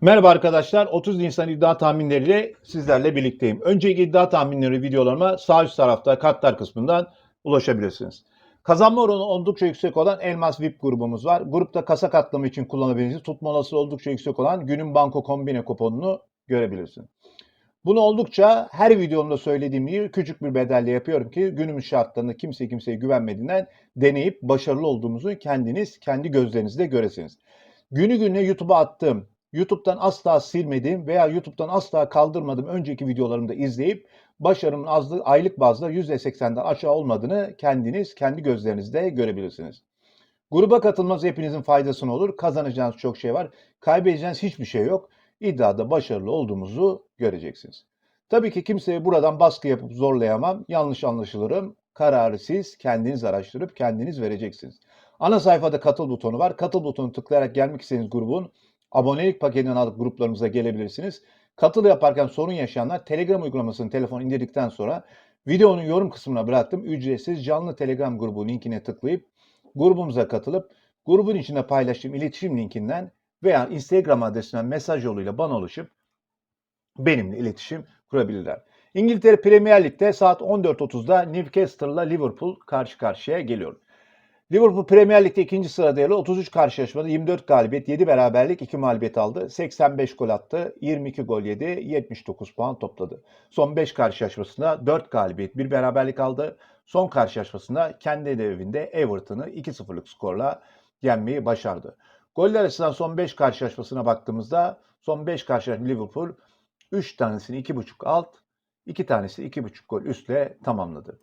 Merhaba arkadaşlar. 30 Nisan iddia tahminleriyle sizlerle birlikteyim. Önceki iddia tahminleri videolarıma sağ üst tarafta kartlar kısmından ulaşabilirsiniz. Kazanma oranı oldukça yüksek olan Elmas VIP grubumuz var. Grupta kasa katlama için kullanabileceğiniz tutma olasılığı oldukça yüksek olan günün banko kombine kuponunu görebilirsiniz. Bunu oldukça her videomda söylediğim gibi küçük bir bedelle yapıyorum ki günümüz şartlarında kimse kimseye güvenmediğinden deneyip başarılı olduğumuzu kendiniz kendi gözlerinizle göresiniz. Günü gününe YouTube'a attığım YouTube'dan asla silmediğim veya YouTube'dan asla kaldırmadığım önceki videolarımda izleyip başarımın azlığı aylık bazda %80'den aşağı olmadığını kendiniz kendi gözlerinizde görebilirsiniz. Gruba katılmanız hepinizin faydasına olur. Kazanacağınız çok şey var. Kaybedeceğiniz hiçbir şey yok. İddiada başarılı olduğumuzu göreceksiniz. Tabii ki kimseye buradan baskı yapıp zorlayamam. Yanlış anlaşılırım. Kararı siz kendiniz araştırıp kendiniz vereceksiniz. Ana sayfada katıl butonu var. Katıl butonu tıklayarak gelmek istediğiniz grubun abonelik paketinden alıp gruplarımıza gelebilirsiniz. Katıl yaparken sorun yaşayanlar Telegram uygulamasını telefon indirdikten sonra videonun yorum kısmına bıraktım. Ücretsiz canlı Telegram grubu linkine tıklayıp grubumuza katılıp grubun içinde paylaştığım iletişim linkinden veya Instagram adresinden mesaj yoluyla bana ulaşıp benimle iletişim kurabilirler. İngiltere Premier Lig'de saat 14.30'da Newcastle'la Liverpool karşı karşıya geliyor. Liverpool Premier Lig'de ikinci sırada yer alıyor. 33 karşılaşmada 24 galibiyet, 7 beraberlik, 2 mağlubiyet aldı. 85 gol attı, 22 gol yedi, 79 puan topladı. Son 5 karşılaşmasında 4 galibiyet, 1 beraberlik aldı. Son karşılaşmasında kendi evinde Everton'ı 2-0'lık skorla yenmeyi başardı. Goller açısından son 5 karşılaşmasına baktığımızda son 5 karşılaşma Liverpool 3 tanesini 2.5 alt, 2 tanesi 2.5 gol üstle tamamladı.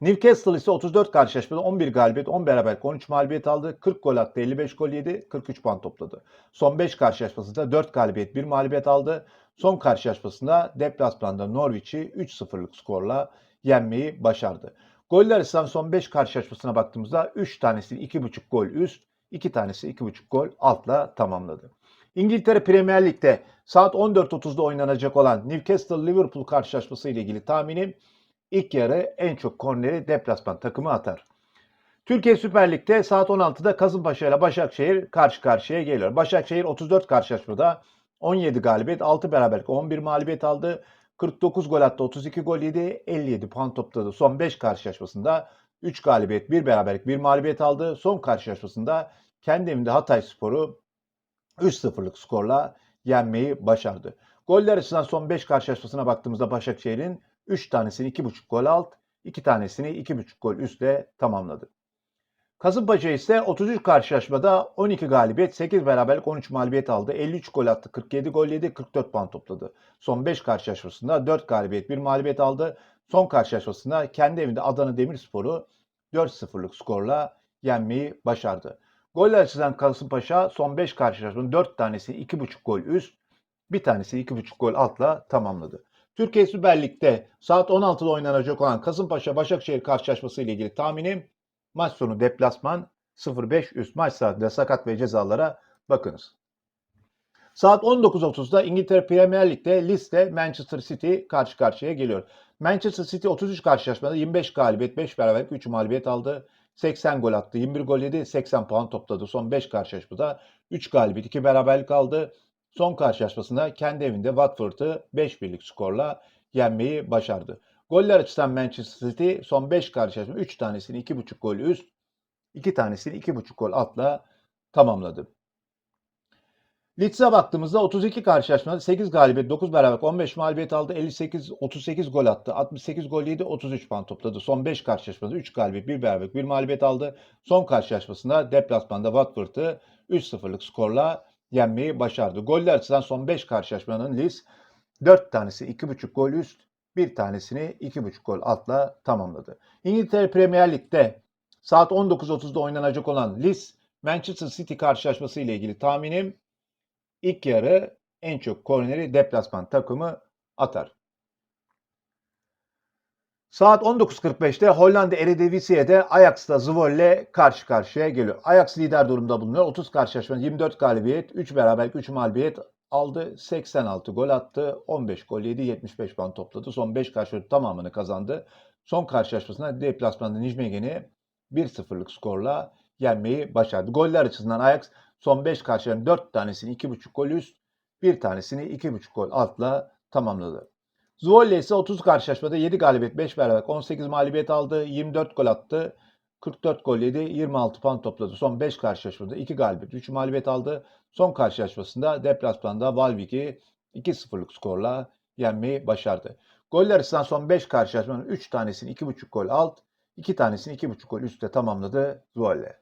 Newcastle ise 34 karşılaşmada 11 galibiyet, 10 beraberlik, 13 mağlubiyet aldı. 40 gol attı, 55 gol yedi, 43 puan topladı. Son 5 karşılaşmasında 4 galibiyet, 1 mağlubiyet aldı. Son karşılaşmasında deplasmanda Norwich'i 3-0'lık skorla yenmeyi başardı. Goller açısından son 5 karşılaşmasına baktığımızda 3 tanesi 2.5 gol üst, 2 tanesi 2.5 gol altla tamamladı. İngiltere Premier Lig'de saat 14.30'da oynanacak olan Newcastle-Liverpool karşılaşması ile ilgili tahminim ilk yarı en çok korneri deplasman takımı atar. Türkiye Süper Lig'de saat 16'da Kasımpaşa ile Başakşehir karşı karşıya geliyor. Başakşehir 34 karşılaşmada 17 galibiyet, 6 beraberlik, 11 mağlubiyet aldı. 49 gol attı, 32 gol yedi, 57 puan topladı. Son 5 karşılaşmasında 3 galibiyet, 1 beraberlik, 1 mağlubiyet aldı. Son karşılaşmasında kendi evinde Hatay Sporu 3-0'lık skorla yenmeyi başardı. Goller açısından son 5 karşılaşmasına baktığımızda Başakşehir'in 3 tanesini 2.5 gol alt, 2 tanesini 2.5 gol üstle tamamladı. Kasımpaşa ise 33 karşılaşmada 12 galibiyet, 8 beraberlik, 13 mağlubiyet aldı. 53 gol attı, 47 gol yedi, 44 puan topladı. Son 5 karşılaşmasında 4 galibiyet, 1 mağlubiyet aldı. Son karşılaşmasında kendi evinde Adana Demirspor'u 4-0'lık skorla yenmeyi başardı. Goller açısından Kasımpaşa son 5 karşılaşmanın 4 tanesi 2.5 gol üst, bir tanesi 2.5 gol altla tamamladı. Türkiye Süper Lig'de saat 16'da oynanacak olan Kasımpaşa Başakşehir karşılaşması ile ilgili tahminim maç sonu deplasman 0-5 üst maç saatinde sakat ve cezalara bakınız. Saat 19.30'da İngiltere Premier Lig'de liste Manchester City karşı karşıya geliyor. Manchester City 33 karşılaşmada 25 galibiyet, 5 beraberlik, 3 mağlubiyet aldı. 80 gol attı, 21 gol yedi, 80 puan topladı. Son 5 karşılaşmada 3 galibiyet, 2 beraberlik aldı. Son karşılaşmasında kendi evinde Watford'ı 5-1'lik skorla yenmeyi başardı. Goller açısından Manchester City son 5 karşılaşma 3 tanesini 2.5 gol üst, 2 tanesini 2.5 gol atla tamamladı. Leeds'e baktığımızda 32 karşılaşmada 8 galibiyet, 9 beraberlik, 15 mağlubiyet aldı. 58 38 gol attı. 68 gol yedi, 33 puan topladı. Son 5 karşılaşmada 3 galibiyet, 1 beraberlik, 1 mağlubiyet aldı. Son karşılaşmasında deplasmanda Watford'ı 3-0'lık skorla yenmeyi başardı. Goller açısından son 5 karşılaşmanın Leeds 4 tanesi 2.5 gol üst, bir tanesini 2.5 gol altla tamamladı. İngiltere Premier Lig'de saat 19.30'da oynanacak olan Leeds Manchester City karşılaşması ile ilgili tahminim ilk yarı en çok korneri deplasman takımı atar. Saat 19.45'te Hollanda Eredivisie'de Ajax'ta Zwolle karşı karşıya geliyor. Ajax lider durumda bulunuyor. 30 karşılaşma, 24 galibiyet, 3 beraberlik, 3 mağlubiyet aldı. 86 gol attı. 15 gol yedi, 75 puan topladı. Son 5 karşılaşma tamamını kazandı. Son karşılaşmasında deplasmanda Nijmegen'i 1-0'lık skorla yenmeyi başardı. Goller açısından Ajax son 5 karşıların 4 tanesini 2.5 gol üst, bir tanesini 2.5 gol altla tamamladı. Zwolle ise 30 karşılaşmada 7 galibiyet, 5 beraberlik, 18 mağlubiyet aldı, 24 gol attı, 44 gol yedi, 26 puan topladı. Son 5 karşılaşmada 2 galibiyet, 3 mağlubiyet aldı. Son karşılaşmasında deplasmanda Valvik'i 2-0'lık skorla yenmeyi başardı. Goller açısından son 5 karşılaşmanın 3 tanesini 2.5 gol alt, 2 tanesini 2.5 gol üstte tamamladı Zwolle.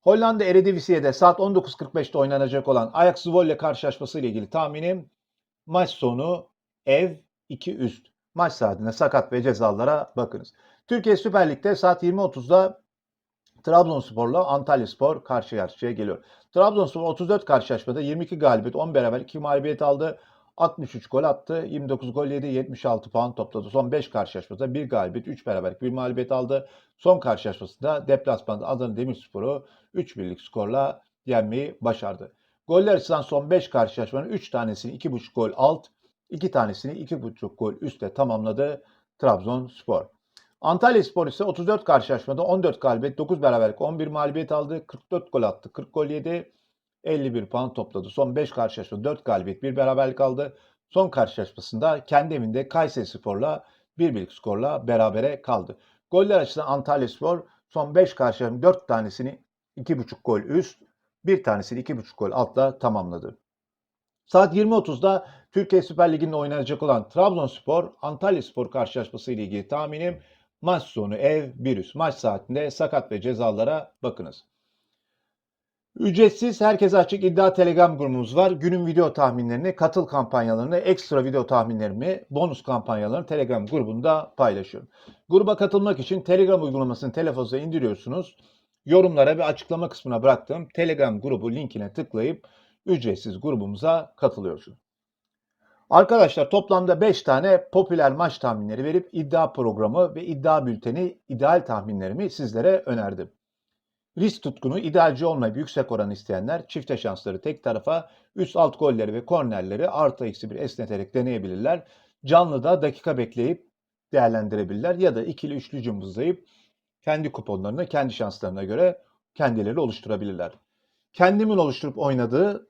Hollanda Eredivisie'de saat 19.45'te oynanacak olan Ajax Zwolle karşılaşması ile ilgili tahminim maç sonu ev 2 üst. Maç saatinde sakat ve cezalara bakınız. Türkiye Süper Lig'de saat 20.30'da Trabzonspor'la Antalyaspor karşı karşıya geliyor. Trabzonspor 34 karşılaşmada 22 galibiyet, 10 beraber 2 mağlubiyet aldı. 63 gol attı, 29 gol yedi, 76 puan topladı. Son 5 karşılaşmada 1 galibiyet, 3 beraberlik, 1 mağlubiyet aldı. Son karşılaşmasında deplasmanda Adana Demirspor'u 3 birlik skorla yenmeyi başardı. Goller açısından son 5 karşılaşmanın 3 tanesini 2.5 gol alt, 2 tanesini 2.5 gol üstte tamamladı Trabzonspor. Antalya Spor ise 34 karşılaşmada 14 galibiyet, 9 beraberlik, 11 mağlubiyet aldı. 44 gol attı, 40 gol yedi. 51 puan topladı. Son 5 karşılaşmada 4 galibiyet, 1 beraberlik aldı. Son karşılaşmasında kendi evinde Kayseri Spor'la 1 birlik skorla berabere kaldı. Goller açısından Antalya Spor son 5 karşılaşmanın 4 tanesini 2.5 gol üst, bir tanesini 2.5 gol altla tamamladı. Saat 20.30'da Türkiye Süper Ligi'nde oynanacak olan Trabzonspor, Antalya Spor karşılaşması ile ilgili tahminim maç sonu ev 1 üst. Maç saatinde sakat ve cezalara bakınız. Ücretsiz herkese açık iddia telegram grubumuz var. Günün video tahminlerini, katıl kampanyalarını, ekstra video tahminlerimi, bonus kampanyalarını telegram grubunda paylaşıyorum. Gruba katılmak için telegram uygulamasını telefonunuza indiriyorsunuz. Yorumlara ve açıklama kısmına bıraktığım telegram grubu linkine tıklayıp ücretsiz grubumuza katılıyorsunuz. Arkadaşlar toplamda 5 tane popüler maç tahminleri verip iddia programı ve iddia bülteni ideal tahminlerimi sizlere önerdim. Risk tutkunu, idealci olmayıp yüksek oran isteyenler çifte şansları tek tarafa, üst alt golleri ve kornerleri artı eksi bir esneterek deneyebilirler. Canlıda dakika bekleyip değerlendirebilirler ya da ikili üçlü cımbızlayıp kendi kuponlarını kendi şanslarına göre kendileri oluşturabilirler. Kendimin oluşturup oynadığı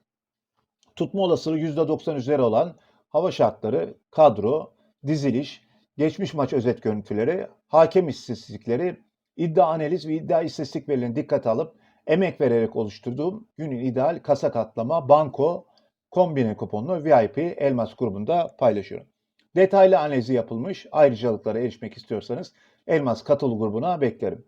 tutma olasılığı %90 üzeri olan hava şartları, kadro, diziliş, geçmiş maç özet görüntüleri, hakem istatistikleri, iddia analiz ve iddia istatistik verilerini dikkate alıp emek vererek oluşturduğum günün ideal kasa katlama, banko, kombine kuponlu VIP Elmas grubunda paylaşıyorum. Detaylı analizi yapılmış ayrıcalıklara erişmek istiyorsanız Elmas katıl grubuna beklerim.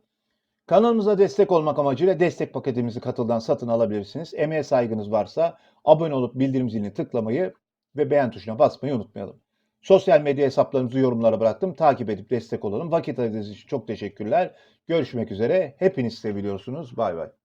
Kanalımıza destek olmak amacıyla destek paketimizi katıldan satın alabilirsiniz. Emeğe saygınız varsa abone olup bildirim zilini tıklamayı ve beğen tuşuna basmayı unutmayalım. Sosyal medya hesaplarımızı yorumlara bıraktım. Takip edip destek olalım. Vakit ayırdığınız için çok teşekkürler. Görüşmek üzere. Hepiniz seviliyorsunuz. Bay bay.